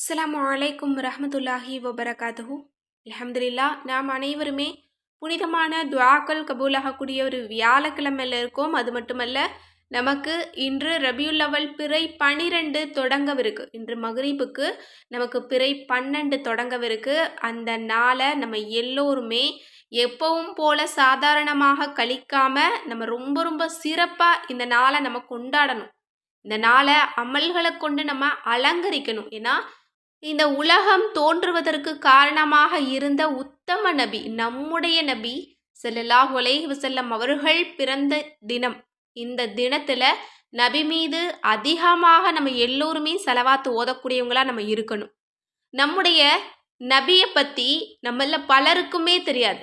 அஸ்லாம் அலைக்கும் ரஹமத்துல்லாஹி வபரகாத்துஹு. அலமதுல்லா நாம் அனைவருமே புனிதமான துவாக்கள் கபூலாகக்கூடிய ஒரு வியாழக்கிழமையில் இருக்கோம். அது மட்டுமல்ல நமக்கு இன்று ரபியுல் பிறை பனிரெண்டு தொடங்கவிருக்கு. இன்று மகரீபுக்கு நமக்கு பிறை பன்னெண்டு தொடங்கவிருக்கு. அந்த நாளை நம்ம எல்லோருமே எப்பவும் போல சாதாரணமாக கழிக்காம நம்ம ரொம்ப ரொம்ப சிறப்பாக இந்த நாளை நம்ம கொண்டாடணும். இந்த நாளை அமல்களை கொண்டு நம்ம அலங்கரிக்கணும். ஏன்னா இந்த உலகம் தோன்றுவதற்கு காரணமாக இருந்த உத்தம நபி நம்முடைய நபி ஸல்லல்லாஹு அலைஹி வஸல்லம் அவர்கள் பிறந்த தினம். இந்த தினத்தில் நபி மீது அதிகமாக நம்ம எல்லோருமே செலவாத்து ஓதக்கூடியவங்களாக நம்ம இருக்கணும். நம்முடைய நபியை பற்றி நம்மள பலருக்குமே தெரியாது.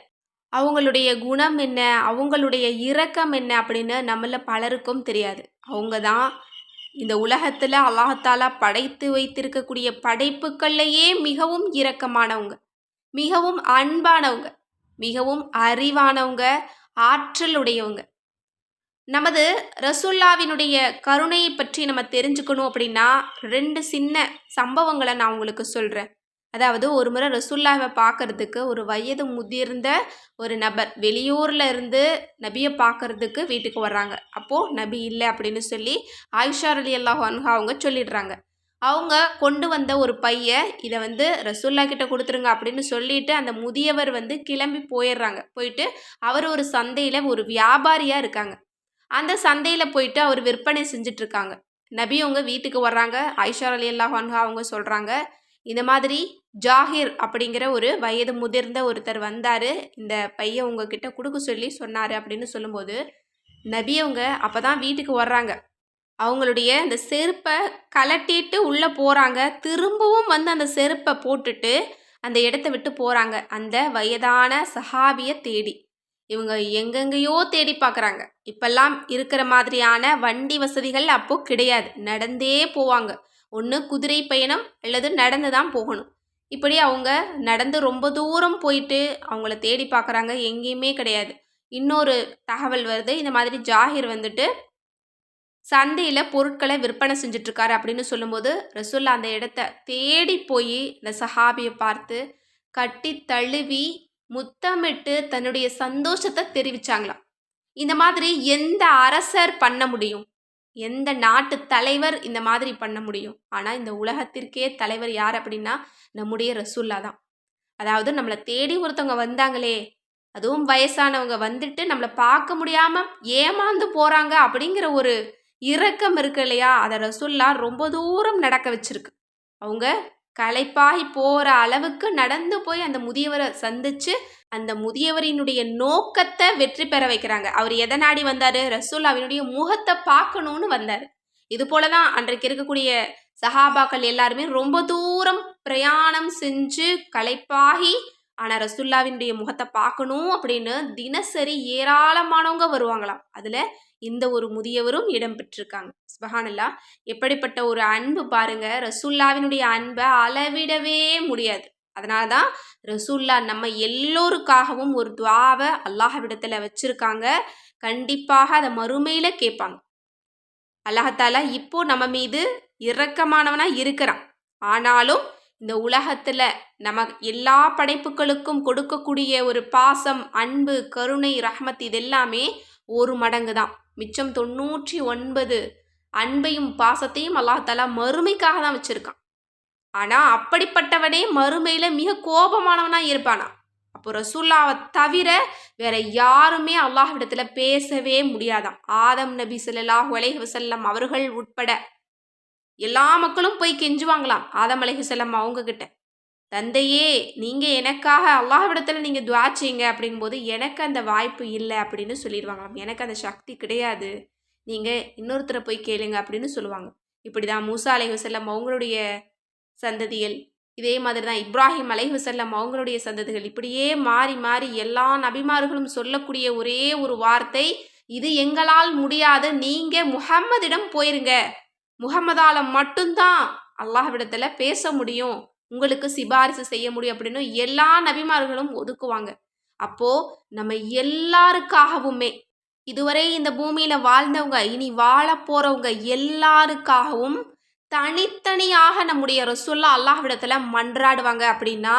அவங்களுடைய குணம் என்ன? அவங்களுடைய இரக்கம் என்ன? அப்படின்னு நம்மள பலருக்கும் தெரியாது. அவங்க தான் இந்த உலகத்தில் அல்லாஹாலா படைத்து வைத்திருக்கக்கூடிய படைப்புகள்லையே மிகவும் இரக்கமானவங்க மிகவும் அன்பானவங்க மிகவும் அறிவானவங்க ஆற்றல் உடையவங்க நமது ரசுல்லாவினுடைய கருணையை பற்றி நம்ம தெரிஞ்சுக்கணும் அப்படின்னா ரெண்டு சின்ன சம்பவங்களை நான் உங்களுக்கு சொல்கிறேன் அதாவது ஒரு முறை ரசுல்லாவை பார்க்கறதுக்கு ஒரு வயது முதிர்ந்த ஒரு நபர் வெளியூரில் இருந்து நபியை பார்க்கறதுக்கு வீட்டுக்கு வர்றாங்க. அப்போது நபி இல்லை அப்படின்னு சொல்லி ஆயிஷா அலி அல்லாஹ் அன்ஹா அவங்க சொல்லிடுறாங்க. அவங்க கொண்டு வந்த ஒரு பைய இதை வந்து ரசுல்லா கிட்ட கொடுத்துருங்க அப்படின்னு சொல்லிட்டு அந்த முதியவர் வந்து கிளம்பி போயிடுறாங்க. போயிட்டு அவர் ஒரு சந்தையில் ஒரு வியாபாரியாக இருக்காங்க. அந்த சந்தையில் போயிட்டு அவர் விற்பனை செஞ்சுட்டு இருக்காங்க. நபி அவங்க வீட்டுக்கு வர்றாங்க. ஐஷா அலி அல்லாஹ் அவங்க சொல்கிறாங்க இந்த மாதிரி ஜாகிர் அப்படிங்கிற ஒரு வயது முதிர்ந்த ஒருத்தர் வந்தார். இந்த பையன் உங்ககிட்ட கொடுக்க சொல்லி சொன்னார் அப்படின்னு சொல்லும்போது நபி அவங்க அப்போ தான் வீட்டுக்கு வர்றாங்க. அவங்களுடைய அந்த செருப்பை கலட்டிட்டு உள்ளே போகிறாங்க திரும்பவும் வந்து அந்த செருப்பை போட்டுட்டு அந்த இடத்த விட்டு போகிறாங்க அந்த வயதான சஹாபியை தேடி. இவங்க எங்கெங்கேயோ தேடி பார்க்குறாங்க இப்பெல்லாம் இருக்கிற மாதிரியான வண்டி வசதிகள் அப்போது கிடையாது. நடந்தே போவாங்க. ஒன்று குதிரை பயணம் அல்லது நடந்து தான் போகணும். இப்படி அவங்க நடந்து ரொம்ப தூரம் போயிட்டு அவங்கள தேடி பார்க்குறாங்க எங்கேயுமே கிடையாது. இன்னொரு தகவல் வருது இந்த மாதிரி ஜாகிர் வந்துட்டு சந்தையில் பொருட்களை விற்பனை செஞ்சிட்ருக்காரு அப்படின்னு சொல்லும்போது ரசுல்லா அந்த இடத்த தேடி போய் இந்த சஹாபியை பார்த்து கட்டி தழுவி முத்தமிட்டு தன்னுடைய சந்தோஷத்தை தெரிவிச்சாங்களாம். இந்த மாதிரி எந்த அரசர் பண்ண முடியும்? எந்த நாட்டு தலைவர் இந்த மாதிரி பண்ண முடியும்? ஆனால் இந்த உலகத்திற்கே தலைவர் யார் அப்படின்னா நம்முடைய ரசூல்லா தான். அதாவது நம்மளை தேடி ஒருத்தவங்க வந்தாங்களே அதுவும் வயசானவங்க வந்துட்டு நம்மளை பார்க்க முடியாமல் ஏமாந்து போகிறாங்க அப்படிங்கிற ஒரு இரக்கம் இருக்கு இல்லையா? அதை ரசுல்லா ரொம்ப தூரம் நடக்க வச்சிருக்கு. அவங்க களைப்பாகி போகிற அளவுக்கு நடந்து போய் அந்த முதியவரை சந்திச்சு அந்த முதியவரினுடைய நோக்கத்தை வெற்றி பெற வைக்கிறாங்க. அவர் எதை நாடி வந்தார்? ரசூல்லாவினுடைய முகத்தை பார்க்கணும்னு வந்தார். இது போல தான் அன்றைக்கு இருக்கக்கூடிய சஹாபாக்கள் எல்லாருமே ரொம்ப தூரம் பிரயாணம் செஞ்சு களைப்பாகி ஆனால் ரசுல்லாவினுடைய முகத்தை பார்க்கணும் அப்படின்னு தினசரி ஏராளமானவங்க வருவாங்களாம். அதில் இந்த ஒரு முதியவரும் இடம் பெற்றிருக்காங்க. ஸ்பஹானல்லா எப்படிப்பட்ட ஒரு அன்பு பாருங்க. ரசுல்லாவினுடைய அன்பை அளவிடவே முடியாது. அதனால தான் ரசூல்லா நம்ம எல்லோருக்காகவும் ஒரு துவாவை அல்லாஹவிடத்தில் வச்சுருக்காங்க. கண்டிப்பாக அதை மறுமையில் கேட்பாங்க. அல்லாஹாலா இப்போ நம்ம மீது இரக்கமானவனாக இருக்கிறான். ஆனாலும் இந்த உலகத்தில் நம்ம எல்லா படைப்புகளுக்கும் கொடுக்கக்கூடிய ஒரு பாசம் அன்பு கருணை ரஹமத் இது எல்லாமே ஒரு மடங்கு தான். மிச்சம் தொண்ணூற்றி ஒன்பது அன்பையும் பாசத்தையும் அல்லாஹாலா மறுமைக்காக தான் வச்சுருக்கான். ஆனால் அப்படிப்பட்டவனே மறுமையில் மிக கோபமானவனாக இருப்பானா? அப்போ ரசூல்லாவை தவிர வேற யாருமே அல்லாஹ்விடத்தில் பேசவே முடியாதாம். ஆதம் நபி சொல்லாஹு அலைஹி வசல்லம் அவர்கள் உட்பட எல்லா மக்களும் போய் கெஞ்சுவாங்களாம் ஆதம் அலைஹி அவங்க கிட்ட தந்தையே நீங்கள் எனக்காக அல்லாஹ்விடத்தில் நீங்கள் துவா செய்யுங்க அப்படிங்கும்போது எனக்கு அந்த வாய்ப்பு இல்லை அப்படின்னு சொல்லிடுவாங்களாம். எனக்கு அந்த சக்தி கிடையாது. நீங்கள் இன்னொருத்தரை போய் கேளுங்க அப்படின்னு சொல்லுவாங்க. இப்படி தான் மூசா அலைஹசல்லம் அவங்களுடைய சந்ததிகள். இதே மாதிரி தான் இப்ராஹிம் அலைஹுசல்லம் அவங்களுடைய சந்ததிகள். இப்படியே மாறி மாறி எல்லா நபிமார்களும் சொல்லக்கூடிய ஒரே ஒரு வார்த்தை இது எங்களால் முடியாது நீங்கள் முகம்மதிடம் போயிருங்க. முகமதால மட்டும்தான் அல்லாஹ்விடத்தில் பேச முடியும். உங்களுக்கு சிபாரிசு செய்ய முடியும் அப்படின்னு எல்லா நபிமார்களும் ஒதுக்குவாங்க. அப்போ நம்ம எல்லாருக்காகவுமே இதுவரை இந்த பூமியில வாழ்ந்தவங்க இனி வாழ போறவங்க எல்லாருக்காகவும் தனித்தனியாக நம்முடைய ரசூல்லா அல்லாஹ்விடத்தில் மன்றாடுவாங்க அப்படின்னா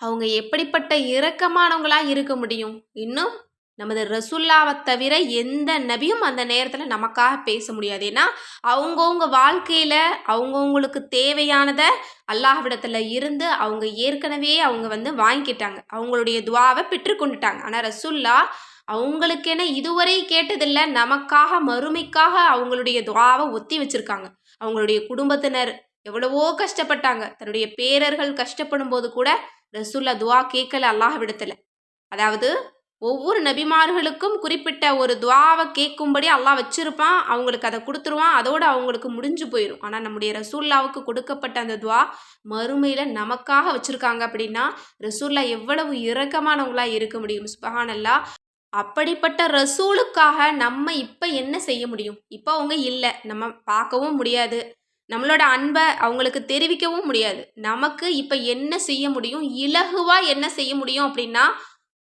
அவங்க எப்படிப்பட்ட இரக்கமானவங்களா இருக்க முடியும்? இன்னும் நமது ரசுல்லாவை தவிர எந்த நபியும் அந்த நேரத்தில் நமக்காக பேச முடியாது. ஏன்னா அவங்கவுங்க வாழ்க்கையில் அவங்கவுங்களுக்கு தேவையானதை அல்லாஹ்விடத்தில் இருந்து அவங்க ஏற்கனவே அவங்க வந்து வாங்கிக்கிட்டாங்க. அவங்களுடைய துவாவை பெற்றுக்கொண்டுட்டாங்க ஆனால் ரசுல்லா அவங்களுக்கென இதுவரை கேட்டதில்லை. நமக்காக மறுமைக்காக அவங்களுடைய துவாவை ஒத்தி வச்சிருக்காங்க. அவங்களுடைய குடும்பத்தினர் எவ்வளவோ கஷ்டப்பட்டாங்க. தன்னுடைய பேரர்கள் கஷ்டப்படும் போது கூட ரசுல்லா துவா கேட்கல அல்லாஹ்விடத்தில் அதாவது ஒவ்வொரு நபிமார்களுக்கும் குறிப்பிட்ட ஒரு துவாவை கேட்கும்படி அல்லாஹ் வச்சிருப்பான் அவங்களுக்கு அதை கொடுத்துருவான் அதோடு அவங்களுக்கு முடிஞ்சு போயிடும் ஆனால் நம்முடைய ரசூல்லாவுக்கு கொடுக்கப்பட்ட அந்த துவா மறுமையில் நமக்காக வச்சுருக்காங்க அப்படின்னா ரசூல்லா எவ்வளவு இறக்கமானவங்களாக இருக்க முடியும். சுபஹானல்லா அப்படிப்பட்ட ரசூலுக்காக நம்ம இப்போ என்ன செய்ய முடியும்? இப்போ அவங்க இல்லை. நம்ம பார்க்கவும் முடியாது. நம்மளோட அன்பை அவங்களுக்கு தெரிவிக்கவும் முடியாது. நமக்கு இப்போ என்ன செய்ய முடியும்? இலகுவாக என்ன செய்ய முடியும் அப்படின்னா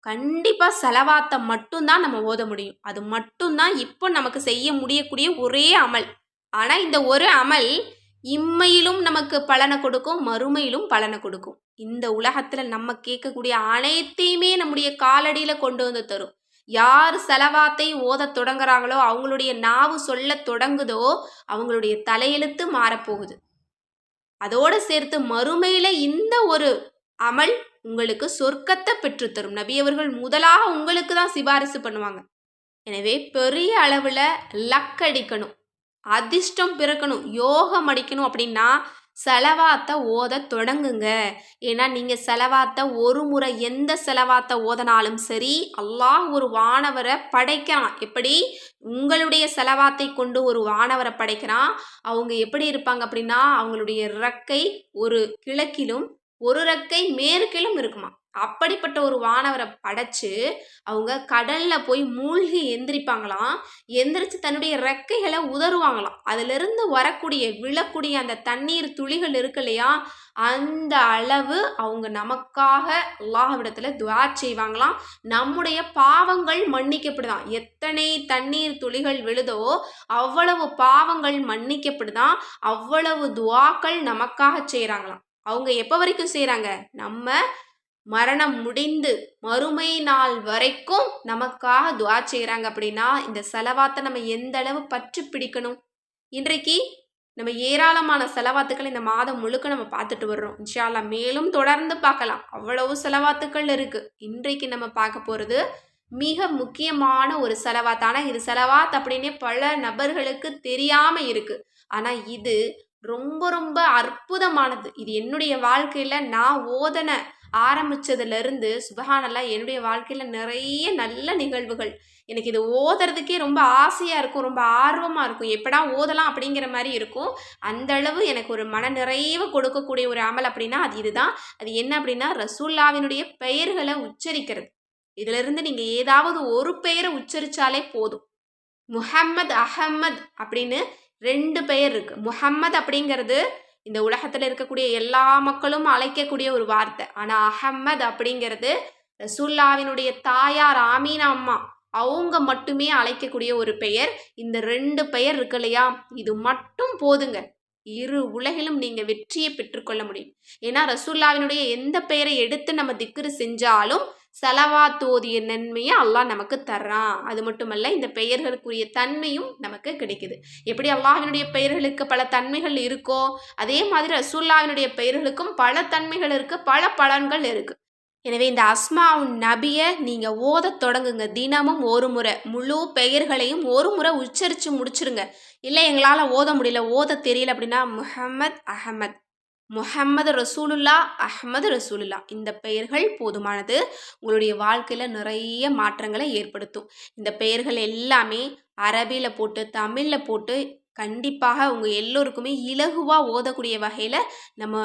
கண்டிப்பாக செலவாத்தை மட்டும்தான் நம்ம ஓத முடியும். அது மட்டும்தான் இப்போ நமக்கு செய்ய முடியக்கூடிய ஒரே அமல். ஆனால் இந்த ஒரு அமல் இம்மையிலும் நமக்கு பலனை கொடுக்கும் மறுமையிலும் பலனை கொடுக்கும். இந்த உலகத்தில் நம்ம கேட்கக்கூடிய அனைத்தையுமே நம்முடைய காலடியில் கொண்டு வந்து தரும். யார் செலவாத்தை ஓதத் தொடங்குறாங்களோ அவங்களுடைய நாவு சொல்ல தொடங்குதோ அவங்களுடைய தலையெழுத்து மாறப்போகுது. அதோடு சேர்த்து மறுமையில் இந்த ஒரு அமல் உங்களுக்கு சொர்க்கத்தை பெற்றுத்தரும். நபி அவர்கள் முதலாக உங்களுக்கு தான் சிபாரிசு பண்ணுவாங்க. எனவே பெரிய அளவில் லக் அடிக்கணும் அதிர்ஷ்டம் பிறக்கணும் யோகம் அடிக்கணும் அப்படின்னா செலவாத்த ஓத தொடங்குங்க. ஏன்னா நீங்கள் செலவாத்த ஒரு முறை எந்த செலவாத்தை ஓதனாலும் சரி அல்லாஹ் ஒரு வானவரை படைக்கிறான். எப்படி? உங்களுடைய செலவாத்தை கொண்டு ஒரு வானவரை படைக்கிறான். அவங்க எப்படி இருப்பாங்க அப்படின்னா அவங்களுடைய இறக்கை ஒரு கிழக்கிலும் ஒரு ரெக்கை மேற்கிலும் இருக்குமா அப்படிப்பட்ட ஒரு வானவரை படைச்சு அவங்க கடலில் போய் மூழ்கி எந்திரிப்பாங்களாம். எந்திரிச்சு தன்னுடைய ரெக்கைகளை உதறுவாங்களாம். அதிலிருந்து வரக்கூடிய விழக்கூடிய அந்த தண்ணீர் துளிகள் இருக்கு இல்லையா? அந்த அளவு அவங்க நமக்காக அல்லாஹ்விடத்தில் துவா செய்வாங்களாம். நம்முடைய பாவங்கள் மன்னிக்கப்படுதான். எத்தனை தண்ணீர் துளிகள் விழுதோ அவ்வளவு பாவங்கள் மன்னிக்கப்படுதான். அவ்வளவு துவாக்கள் நமக்காக செய்கிறாங்களாம் அவங்க எப்போ வரைக்கும் செய்கிறாங்க நம்ம மரணம் முடிந்து மறுமை நாள் வரைக்கும் நமக்காக துவா செய்கிறாங்க அப்படின்னா இந்த செலவாத்தை நம்ம எந்த அளவு பற்றி பிடிக்கணும்? இன்றைக்கு நம்ம ஏராளமான செலவாத்துக்கள் இந்த மாதம் முழுக்க நம்ம பார்த்துட்டு வர்றோம். இன்ஷால்லா மேலும் தொடர்ந்து பார்க்கலாம். அவ்வளவு செலவாத்துக்கள் இருக்குது இன்றைக்கு நம்ம பார்க்க போகிறது மிக முக்கியமான ஒரு செலவாத். ஆனால் இது செலவாத் அப்படின்னே பல நபர்களுக்கு தெரியாமல் இருக்குது ஆனால் இது ரொம்ப ரொம்ப அற்புதமானது. இது என்னுடைய வாழ்க்கையில் நான் ஓதனை ஆரம்பித்ததுலேருந்து சுபஹானல்லாம் என்னுடைய வாழ்க்கையில் நிறைய நல்ல நிகழ்வுகள். எனக்கு இது ஓதுறதுக்கே ரொம்ப ஆசையாக இருக்கும் ரொம்ப ஆர்வமாக இருக்கும். எப்படா ஓதலாம் அப்படிங்கிற மாதிரி இருக்கும். அந்த அளவு எனக்கு ஒரு மன நிறைவு கொடுக்கக்கூடிய ஒரு அமல் அப்படின்னா அது இதுதான். அது என்ன அப்படின்னா ரசூல்லாவினுடைய பெயர்களை உச்சரிக்கிறது. இதிலிருந்து நீங்கள் ஏதாவது ஒரு பெயரை உச்சரித்தாலே போதும். முஹம்மத் அஹம்மத் அப்படின்னு ரெண்டு பெயர் இருக்குது முஹம்மத் அப்படிங்கிறது இந்த உலகத்தில் இருக்கக்கூடிய எல்லா மக்களும் அழைக்கக்கூடிய ஒரு வார்த்தை. ஆனால் அஹம்மத் அப்படிங்கிறது ரசூல்லாவினுடைய தாயார் ஆமீனா அம்மா. அவங்க மட்டுமே அழைக்கக்கூடிய ஒரு பெயர். இந்த ரெண்டு பெயர் இருக்கு இல்லையா? இது மட்டும் போதுங்க. இரு உலகிலும் நீங்கள் வெற்றியை பெற்றுக்கொள்ள முடியும். ஏன்னா ரசூல்லாவினுடைய எந்த பெயரை எடுத்து நம்ம திக்ரு செஞ்சாலும் செலவாத்தோதிய நன்மையை அல்லாஹ் நமக்கு தர்றான். அது மட்டுமல்ல இந்த பெயர்களுக்குரிய தன்மையும் நமக்கு கிடைக்குது. எப்படி அல்லாஹினுடைய பெயர்களுக்கு பல தன்மைகள் இருக்கோ அதே மாதிரி ரசூல்லாவினுடைய பெயர்களுக்கும் பல தன்மைகள் இருக்குது பல பலன்கள் இருக்குது எனவே இந்த அஸ்மா நபியை நீங்கள் ஓத தொடங்குங்க. தினமும் ஒரு முறை முழு பெயர்களையும் ஒரு முறை உச்சரித்து முடிச்சிருங்க. இல்லை எங்களால் ஓத முடியல. ஓத தெரியல அப்படின்னா முஹம்மத் அஹமத். முஹம்மது ரசூலுல்லா அஹமது ரசூலுல்லா இந்த பெயர்கள் போதுமானது. உங்களுடைய வாழ்க்கையில் நிறைய மாற்றங்களை ஏற்படுத்தும். இந்த பெயர்கள் எல்லாமே அரபியில் போட்டு தமிழில் போட்டு கண்டிப்பாக உங்கள் எல்லோருக்குமே இலகுவாக ஓதக்கூடிய வகையில் நம்ம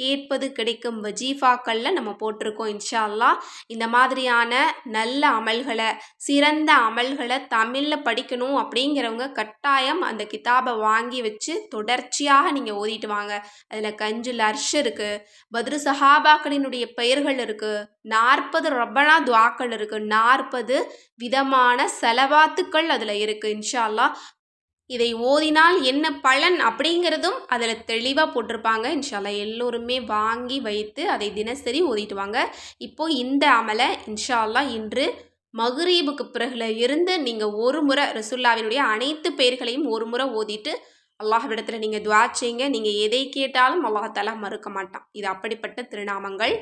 கேட்பது கிடைக்கும் வஜீஃபாக்களில் நம்ம போட்டிருக்கோம் இன்ஷா அல்லா இந்த மாதிரியான நல்ல அமல்களை சிறந்த அமல்களை தமிழில் படிக்கணும் அப்படிங்கிறவங்க கட்டாயம் அந்த கிதாபை வாங்கி வச்சு தொடர்ச்சியாக நீங்கள் ஓதிட்டு வாங்க. அதில் கஞ்சுல் அர்ஷ் இருக்குது பத்ரு சஹாபாக்களினுடைய பெயர்கள் இருக்குது நாற்பது ரப்பனா துவாக்கள் இருக்குது நாற்பது விதமான செலவாத்துக்கள் அதில் இருக்குது இன்ஷா அல்லா இதை ஓதினால் என்ன பலன் அப்படிங்கிறதும் அதில் தெளிவாக போட்டிருப்பாங்க. இன்ஷால்லா எல்லோருமே வாங்கி வைத்து அதை தினசரி ஓதிட்டு வாங்க. இப்போது இந்த அமலை இன்ஷால்லா இன்று மகுரீபுக்கு பிறகுல இருந்து நீங்கள் ஒரு முறை ரசுல்லாவினுடைய அனைத்து பெயர்களையும் ஒரு முறை ஓதிட்டு அல்லாஹ்விடத்தில் நீங்கள் துவா செய்யுங்க. நீங்கள் எதை கேட்டாலும் அல்லாஹாலா மறுக்க மாட்டான். இது அப்படிப்பட்ட திருநாமங்கள்.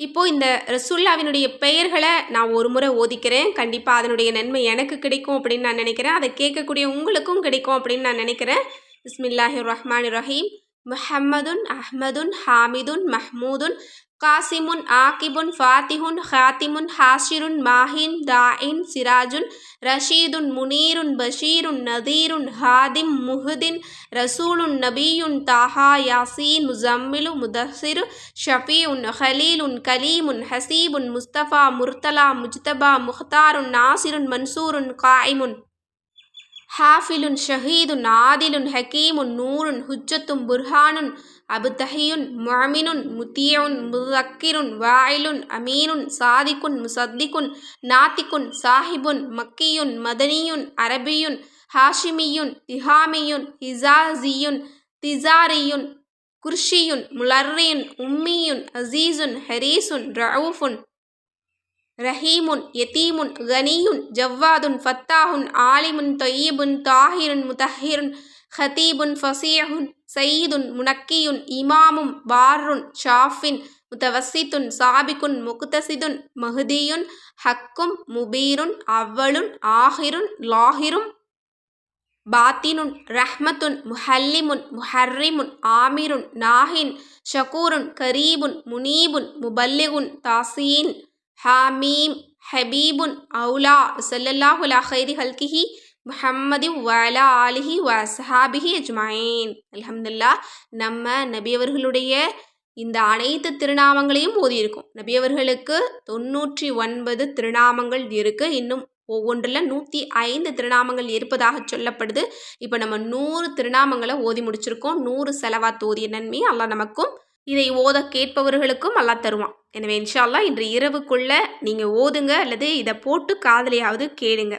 இப்போது இந்த ரசுல்லாவினுடைய பெயர்களை நான் ஒரு முறை ஓதிக்கிறேன். கண்டிப்பாக அதனுடைய நன்மை எனக்கு கிடைக்கும் அப்படின்னு நான் நினைக்கிறேன். அதை கேட்கக்கூடிய உங்களுக்கும் கிடைக்கும் அப்படின்னு நான் நினைக்கிறேன். பிஸ்மில்லாஹி ரஹ்மான் ரஹீம். முஹம்மதுன் அஹ்மதுன் ஹாமிதுன் மஹ்மூதுன் காசிமுன் ஆக்கிபுன் ஃபாத்திஹுன் ஹாத்திமுன் ஹாஷிருன் மாஹின் தாயின் சிராஜுன் ரஷீதுன் முனீருன் பஷீருன் நதீருன் ஹாதிம் முஹுதின் ரசூலுன் நபியுன் தாஹா யாசீன் முசம்மிலு முதசிரு ஷஃபியுன் ஹலீலுன் கலீமுன் ஹசீபுன் முஸ்தபா முர்தலா முஜ்தபா முஹ்தாருன் நாசிருன் மன்சூருன் காயிமுன். ஹாஃபிலுன் ஷஹீதுன் ஆதிலுன் ஹக்கீமுன் நூருன் ஹுஜத்தும் புர்ஹானுன் அபுதஹியுன் முஅமினுன் முத்தியுன் முதக்கிருன் வாயிலுன் அமீனுன் சாதிக்குன் முசத்திக்குன் நாத்திக்குன் சாஹிபுன் மக்கியுன் மதனியுன் அரபியுன் ஹாஷிமியுன் திஹாமியுன் ஹிசாசியுன் திசாரியுன் குர்ஷியுன் முலர்ரியுன் உம்மியுன் அசீசுன் ஹரீசுன் ரவுஃபுன் ரஹீமுன் யதீமுன் கனியுன் ஜவ்வாதுன் ஃபத்தாஹுன் ஆலிமுன் தொய்யிபுன் தாஹிருன் முதஹிருன் ஹதீபுன் ஃபசீஹுன் சயீதுன் முனக்கியுன் இமாமும் பாருன் ஷாஃபின் முத்தவசித்துன் சாபிக்குன் முக்தசிதுன் மஹதியுன் ஹக்கும் முபீருன் அவ்வளுன் ஆஹிருன் லாஹிரும் பாத்தினுன் ரஹ்மத்துன் முஹல்லிமுன் முஹர்ரிமுன் ஆமிருன் நாஹின் ஷகூருன் கரீபுன் முனீபுன் முபல்லிகுன் தாசீன் ஹாமீம் ஹபீபுன் அவுலா சல்லல்லாஹு அலா ஹைரி ஹல்கிஹி முஹம்மதி வலா ஆலிஹி வ சஹாபிஹி அஜ்மாயின் அலமதுல்லா நம்ம நபியவர்களுடைய இந்த அனைத்து திருநாமங்களையும் ஓதியிருக்கோம் நபியவர்களுக்கு தொண்ணூற்றி ஒன்பது திருநாமங்கள் இருக்குது இன்னும் ஒவ்வொன்றில் நூற்றி ஐந்து திருநாமங்கள் இருப்பதாக சொல்லப்படுது இப்போ நம்ம நூறு திருநாமங்களை ஓதி முடிச்சிருக்கோம் நூறு செலவா ஓதிய நன்மை அல்லா நமக்கும் இதை ஓத கேட்பவர்களுக்கும் நல்லா தருவான் எனவே இன்ஷால்லா இன்று இரவுக்குள்ளே நீங்கள் ஓதுங்க அல்லது இதை போட்டு காதலையாவது கேளுங்க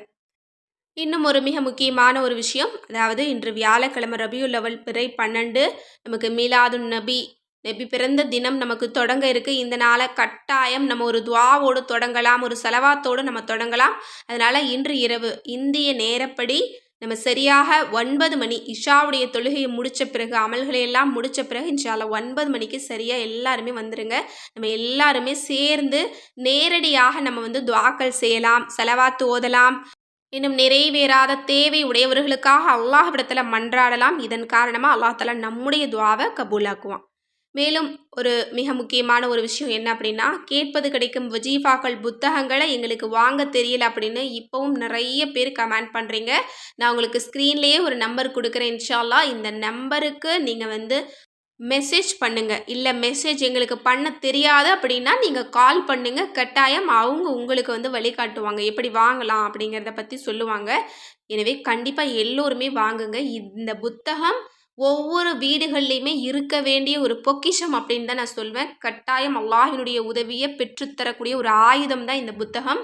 இன்னும் ஒரு மிக முக்கியமான ஒரு விஷயம் அதாவது இன்று வியாழக்கிழமை ரபியுல் லெவல் பிறை பன்னெண்டு நமக்கு மீலாது நபி நபி பிறந்த தினம் நமக்கு தொடங்க இருக்குது இந்த நாளை கட்டாயம் நம்ம ஒரு துவாவோடு தொடங்கலாம் ஒரு செலவாத்தோடு நம்ம தொடங்கலாம். அதனால் இன்று இரவு இந்திய நேரப்படி நம்ம சரியாக ஒன்பது மணி இஷாவுடைய தொழுகையை முடித்த பிறகு அமல்களை எல்லாம் முடித்த பிறகு இன்ஷால ஒன்பது மணிக்கு சரியாக எல்லாருமே வந்துடுங்க நம்ம எல்லாருமே சேர்ந்து நேரடியாக நம்ம வந்து துவாக்கள் செய்யலாம் செலவாத்து ஓதலாம். இன்னும் நிறைவேறாத தேவை உடையவர்களுக்காக அல்லாஹ்விடத்தில் மன்றாடலாம். இதன் காரணமாக அல்லாஹால நம்முடைய துவாவை கபூலாக்குவான். மேலும் ஒரு மிக முக்கியமான ஒரு விஷயம் என்ன அப்படின்னா கேட்பது கிடைக்கும் வஜீஃபாக்கள் புத்தகங்களை எங்களுக்கு வாங்க தெரியல அப்படின்னு இப்போவும் நிறைய பேர் கமெண்ட் பண்ணுறீங்க நான் உங்களுக்கு ஸ்க்ரீன்லேயே ஒரு நம்பர் கொடுக்குறேன் இன்ஷால்லா இந்த நம்பருக்கு நீங்கள் வந்து மெசேஜ் பண்ணுங்கள் இல்லை மெசேஜ் எங்களுக்கு பண்ண தெரியாது அப்படின்னா நீங்கள் கால் பண்ணுங்கள் கட்டாயம் அவங்க உங்களுக்கு வந்து வழிகாட்டுவாங்க. எப்படி வாங்கலாம் அப்படிங்கிறத பற்றி சொல்லுவாங்க. எனவே கண்டிப்பாக எல்லோருமே வாங்குங்க. இந்த புத்தகம் ஒவ்வொரு வீடுகள்லையுமே இருக்க வேண்டிய ஒரு பொக்கிஷம் அப்படின்னு தான் நான் சொல்வேன். கட்டாயம் அல்லாஹினுடைய உதவியை பெற்றுத்தரக்கூடிய ஒரு ஆயுதம் தான் இந்த புத்தகம்.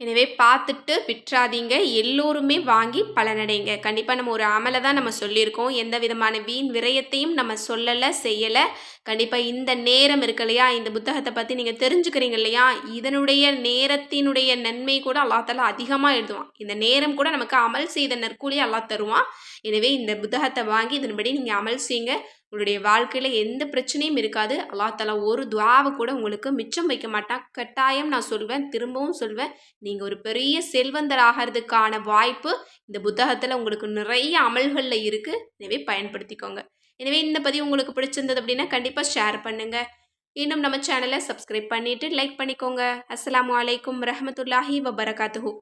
எனவே பார்த்துட்டு விற்றாதீங்க. எல்லோருமே வாங்கி பலனடைங்க. கண்டிப்பாக நம்ம ஒரு அமலை தான் நம்ம சொல்லியிருக்கோம். எந்த விதமான வீண் விரயத்தையும் நம்ம சொல்லலை செய்யலை. கண்டிப்பாக இந்த நேரம் இருக்கு இல்லையா? இந்த புத்தகத்தை பற்றி நீங்கள் தெரிஞ்சுக்கிறீங்க இல்லையா? இதனுடைய நேரத்தினுடைய நன்மை கூட அல்லாத்தால அதிகமாக எழுதுவான். இந்த நேரம் கூட நமக்கு அமல் செய்த நற்கூலி அல்லா தருவான். எனவே இந்த புத்தகத்தை வாங்கி இதன்படி நீங்கள் அமல் செய்யுங்க. உங்களுடைய வாழ்க்கையில் எந்த பிரச்சனையும் இருக்காது. அல்லா தலா ஒரு துவாவை கூட உங்களுக்கு மிச்சம் வைக்க மாட்டான். கட்டாயம் நான் சொல்வேன் திரும்பவும் சொல்வேன். நீங்கள் ஒரு பெரிய செல்வந்தர் ஆகிறதுக்கான வாய்ப்பு இந்த புத்தகத்தில் உங்களுக்கு நிறைய அமல்களில் இருக்குது எனவே பயன்படுத்திக்கோங்க. எனவே இந்த பதிவு உங்களுக்கு பிடிச்சிருந்தது அப்படின்னா கண்டிப்பாக ஷேர் பண்ணுங்கள் இன்னும் நம்ம சேனலை சப்ஸ்கிரைப் பண்ணிவிட்டு லைக் பண்ணிக்கோங்க. அஸ்லாம் வலைக்கம் ரஹமத்துல்லாஹி வபரகாத்துஹூ.